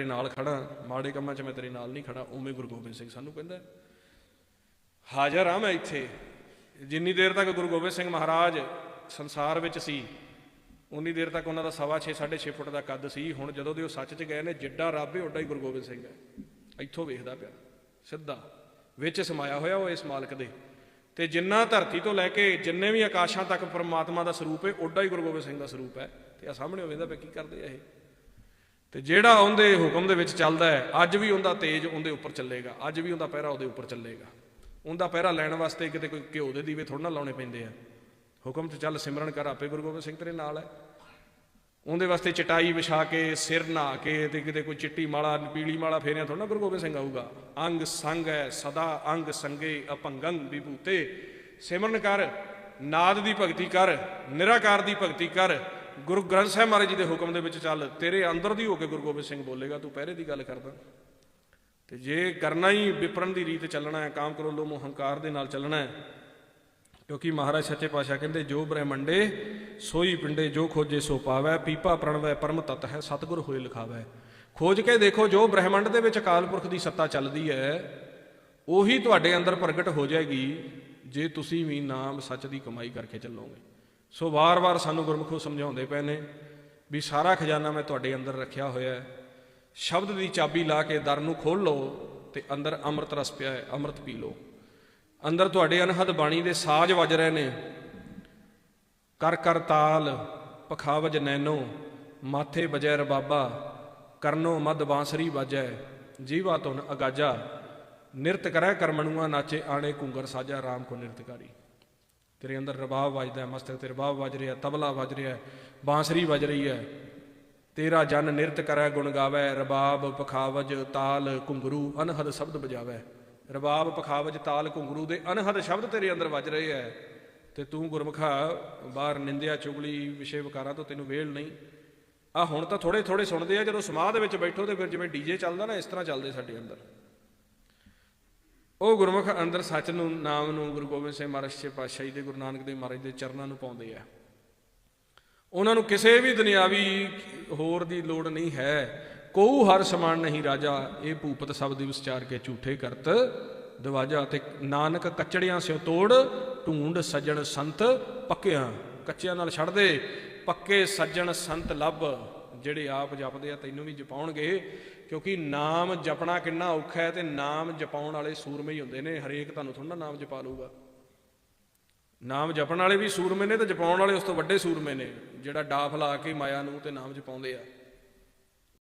ਤੇਰੇ ਨਾਲ ਖੜਾ, ਮਾੜੇ ਕੰਮਾਂ 'ਚ ਮੈਂ ਤੇਰੇ ਨਾਲ ਨਹੀਂ ਖੜਾ, ਉਵੇਂ ਗੁਰੂ ਗੋਬਿੰਦ ਸਿੰਘ ਸਾਨੂੰ ਕਹਿੰਦਾ ਹਾਜ਼ਰ ਆ ਮੈਂ ਇੱਥੇ। ਜਿੰਨੀ ਦੇਰ ਤੱਕ ਗੁਰੂ ਗੋਬਿੰਦ ਸਿੰਘ ਮਹਾਰਾਜ ਸੰਸਾਰ ਵਿੱਚ ਸੀ, ਉਨੀ ਦੇਰ ਤੱਕ ਉਹਨਾਂ ਦਾ ਸਵਾ 6 6.5 ਫੁੱਟ ਦਾ ਕੱਦ ਸੀ। ਹੁਣ ਜਦੋਂ ਦੇ ਉਹ ਸੱਚ 'ਚ ਗਏ ਨੇ, ਜਿੱਡਾ ਰੱਬ ਹੈ ਓਡਾ ਹੀ ਗੁਰੂ ਗੋਬਿੰਦ ਸਿੰਘ ਹੈ। ਇੱਥੋਂ ਵੇਖਦਾ ਪਿਆ, ਸਿੱਧਾ, ਵਿੱਚ ਸਮਾਇਆ ਹੋਇਆ ਉਹ ਇਸ ਮਾਲਕ ਦੇ। ਤੇ ਜਿੰਨਾ ਧਰਤੀ ਤੋਂ ਲੈ ਕੇ ਜਿੰਨੇ ਵੀ ਆਕਾਸ਼ਾਂ ਤੱਕ ਪਰਮਾਤਮਾ ਦਾ ਸਰੂਪ ਹੈ ਓਡਾ ਹੀ ਗੁਰੂ ਗੋਬਿੰਦ ਸਿੰਘ ਦਾ ਸਰੂਪ ਹੈ। ਤੇ ਆ ਸਾਹਮਣੇ ਵੇਖਦਾ ਪਿਆ, ਕੀ ਕਰਦੇ ਆ ਇਹ? ਤੇ ਜਿਹੜਾ ਉਹਦੇ ਹੁਕਮ ਦੇ ਵਿੱਚ ਚੱਲਦਾ ਹੈ, ਅੱਜ ਵੀ ਉਹਦਾ ਤੇਜ ਉਹਦੇ ਉੱਪਰ ਚੱਲੇਗਾ, ਅੱਜ ਵੀ ਉਹਦਾ ਪਹਿਰਾ ਉਹਦੇ ਉੱਪਰ ਚੱਲੇਗਾ। ਉਹਦਾ ਪਹਿਰਾ ਲੈਣ ਵਾਸਤੇ ਕਿਤੇ ਕੋਈ ਘਿਓ ਦੇ ਦੀਵੇ ਥੋੜਾ ਨਾ ਲਾਉਣੇ ਪੈਂਦੇ ਆ। ਹੁਕਮ 'ਚ ਚੱਲ ਸਿਮਰਨ ਕਰ, ਆਪੇ ਗੁਰੂ ਗੋਬਿੰਦ ਸਿੰਘ ਤੇਰੇ ਨਾਲ ਹੈ। ਉਹਦੇ ਵਾਸਤੇ ਚਟਾਈ ਵਿਛਾ ਕੇ, ਸਿਰ ਨਹਾ ਕੇ ਤੇ ਕਿਤੇ ਕੋਈ ਚਿੱਟੀ ਮਾਲਾ, ਪੀਲੀ ਮਾਲਾ ਫੇਰਿਆ ਥੋੜਾ ਗੁਰੂ ਗੋਬਿੰਦ ਸਿੰਘ ਆਊਗਾ। ਅੰਗ ਸੰਗ ਹੈ ਸਦਾ, ਅੰਗ ਸੰਗੇ ਅਪੰਗੰ ਵਿਭੂਤੇ ਸਿਮਰਨ ਕਰ, ਨਾਦ ਦੀ ਭਗਤੀ ਕਰ, ਨਿਰਾਕਾਰ ਦੀ ਭਗਤੀ ਕਰ। ਗੁਰੂ ਗ੍ਰੰਥ ਸਾਹਿਬ ਮਹਾਰਾਜ ਜੀ ਦੇ ਹੁਕਮ ਦੇ ਵਿੱਚ ਚੱਲ, ਤੇਰੇ ਅੰਦਰ ਦੀ ਹੋ ਕੇ ਗੁਰੂ ਗੋਬਿੰਦ ਸਿੰਘ ਬੋਲੇਗਾ, ਤੂੰ ਪਹਿਰੇ ਦੀ ਗੱਲ ਕਰਦਾ। ਤੇ ਜੇ ਕਰਨਾ ਹੀ ਵਿਪਰਨ ਦੀ ਰੀਤ ਚੱਲਣਾ ਹੈ, ਕਾਮ ਕਰੋ ਲੋ ਹੰਕਾਰ ਦੇ ਨਾਲ ਚੱਲਣਾ ਹੈ, ਕਿਉਂਕਿ ਮਹਾਰਾਜ ਸੱਚੇ ਪਾਤਸ਼ਾਹ ਕਹਿੰਦੇ, ਜੋ ਬ੍ਰਹਮੰਡੇ ਸੋਈ ਪਿੰਡੇ, ਜੋ ਖੋਜੇ ਸੋ ਪਾਵੈ, ਪੀਪਾ ਪ੍ਰਣਵੈ, ਪਰਮ ਤਤ ਹੈ, ਸਤਿਗੁਰ ਹੋਏ ਲਿਖਾਵੈ। ਖੋਜ ਕੇ ਦੇਖੋ, ਜੋ ਬ੍ਰਹਮੰਡ ਦੇ ਵਿੱਚ ਅਕਾਲ ਪੁਰਖ ਦੀ ਸੱਤਾ ਚੱਲਦੀ ਹੈ, ਉਹੀ ਤੁਹਾਡੇ ਅੰਦਰ ਪ੍ਰਗਟ ਹੋ ਜਾਏਗੀ, ਜੇ ਤੁਸੀਂ ਵੀ ਨਾਮ ਸੱਚ ਦੀ ਕਮਾਈ ਕਰਕੇ ਚੱਲੋਗੇ। ਸੋ ਵਾਰ-ਵਾਰ ਸਾਨੂੰ ਗੁਰਮੁਖੋ ਸਮਝਾਉਂਦੇ ਪਏ ਨੇ ਵੀ ਸਾਰਾ ਖਜ਼ਾਨਾ ਮੈਂ ਤੁਹਾਡੇ ਅੰਦਰ ਰੱਖਿਆ ਹੋਇਆ ਹੈ। ਸ਼ਬਦ ਦੀ ਚਾਬੀ ਲਾ ਕੇ ਦਰ ਨੂੰ ਖੋਲ ਲਓ ਤੇ ਅੰਦਰ ਅੰਮ੍ਰਿਤ ਰਸ ਪਿਆ ਹੈ, ਅੰਮ੍ਰਿਤ ਪੀ ਲਓ। ਅੰਦਰ ਤੁਹਾਡੇ ਅਨਹਦ ਬਾਣੀ ਦੇ ਸਾਜ਼ ਵੱਜ ਰਹੇ ਨੇ। ਕਰ ਕਰ ਤਾਲ, ਪਖਾਵਜ ਨੈਨੋ ਮਾਥੇ ਵਜੈ ਰਬਾਬਾ ਕਰਨੋ ਮਦ ਬਾਂਸਰੀ ਵਾਜੈ ਜੀਵਾ ਤੁਨ ਅਗਾਜਾ, ਨਿਰਤ ਕਰੈ ਕਰਮਣੂਆ ਨਾਚੇ ਆਣੇ ਕੁੰਗਰ ਸਾਜਾ ਰਾਮ ਕੋ ਨਿਰਤਕਾਰੀ। ਤੇਰੇ ਅੰਦਰ ਰਬਾਬ ਵੱਜਦਾ ਮਸਤਕ ਤੇ ਰਬਾਬ ਵੱਜ ਰਿਹਾ ਤਬਲਾ ਵੱਜ ਰਿਹਾ ਬਾਂਸਰੀ ਵੱਜ ਰਹੀ ਹੈ। ਤੇਰਾ ਜਨ ਨਿਰਤ ਕਰੈ, ਗੁਣ ਗਾਵੇ, ਰਬਾਬ ਪਖਾਵਜ ਤਾਲ ਘੁੰਗਰੂ, ਅਨਹਦ ਸ਼ਬਦ ਬਜਾਵੇ ਰਬਾਬ ਪਖਾਵਜ ਤਾਲ ਘੁੰਗਰੂ ਦੇ ਅਨਹਦ ਸ਼ਬਦ ਤੇਰੇ ਅੰਦਰ ਵੱਜ ਰਹੇ ਐ ਤੇ ਤੂੰ ਗੁਰਮਖਾ, ਬਾਹਰ ਨਿੰਦਿਆ ਚੁਗਲੀ ਵਿਸ਼ੇ ਵਿਕਾਰਾਂ ਤੋਂ ਤੈਨੂੰ ਵੇਲ ਨਹੀਂ। ਆ ਹੁਣ ਤਾਂ ਥੋੜੇ ਥੋੜੇ ਸੁਣਦੇ ਆ, ਜਦੋਂ ਸਮਾਧ ਵਿੱਚ ਬੈਠੋ ਤੇ ਫਿਰ ਜਿਵੇਂ ਡੀਜੇ ਚੱਲਦਾ ਨਾ, ਇਸ ਤਰ੍ਹਾਂ ਚੱਲਦੇ ਸਾਡੇ ਅੰਦਰ। ਉਹ ਗੁਰਮੁਖ ਅੰਦਰ ਸੱਚ ਨੂੰ, ਨਾਮ ਨੂੰ, ਗੁਰੂ ਗੋਬਿੰਦ ਸਿੰਘ ਮਹਾਰਾਜ ਛੇ ਪਾਤਸ਼ਾਹੀ ਦੇ, ਗੁਰੂ ਨਾਨਕ ਦੇਵ ਮਹਾਰਾਜ ਦੇ ਚਰਨਾਂ ਨੂੰ ਪਾਉਂਦੇ ਆ। ਉਹਨਾਂ ਨੂੰ ਕਿਸੇ ਵੀ ਦੁਨਿਆਵੀ ਹੋਰ ਦੀ ਲੋੜ ਨਹੀਂ ਹੈ। ਕੋਉ ਹਰ ਸਮਾਨ ਨਹੀਂ ਰਾਜਾ, ਇਹ ਭੂਪਤ ਸ਼ਬਦ ਵਿਚਾਰ ਕੇ ਝੂਠੇ ਕਰਤ। ਦਵਾਜਾ ਤੇ ਨਾਨਕ ਕੱਚੜਿਆਂ ਸਿਓ ਤੋੜ, ਢੂੰਡ ਸੱਜਣ ਸੰਤ ਪੱਕਿਆਂ। ਕੱਚਿਆਂ ਨਾਲ ਛੱਡ ਦੇ, ਪੱਕੇ ਸੱਜਣ ਸੰਤ ਲੱਭ। ਜਿਹੜੇ ਆਪ ਜਪਦੇ ਆ ਤੈਨੂੰ ਵੀ ਜਪਾਉਣਗੇ, ਕਿਉਂਕਿ ਨਾਮ ਜਪਣਾ ਕਿੰਨਾ ਔਖਾ ਹੈ ਤੇ ਨਾਮ ਜਪਾਉਣ ਵਾਲੇ ਸੂਰਮੇ ਹੀ ਹੁੰਦੇ ਨੇ, ਹਰੇਕ ਤੁਹਾਨੂੰ ਥੋੜਾ ਨਾਮ ਜਪਾ ਲੂਗਾ ਨਾਮ ਜਪਣ ਵਾਲੇ ਵੀ ਸੂਰਮੇ ਨੇ ਤੇ ਜਪਾਉਣ ਵਾਲੇ ਉਸ ਤੋਂ ਵੱਡੇ ਸੂਰਮੇ ਨੇ, ਜਿਹੜਾ ਡਾਫ ਲਾ ਕੇ ਮਾਇਆ ਨੂੰ ਤੇ ਨਾਮ ਜਪਾਉਂਦੇ ਆ।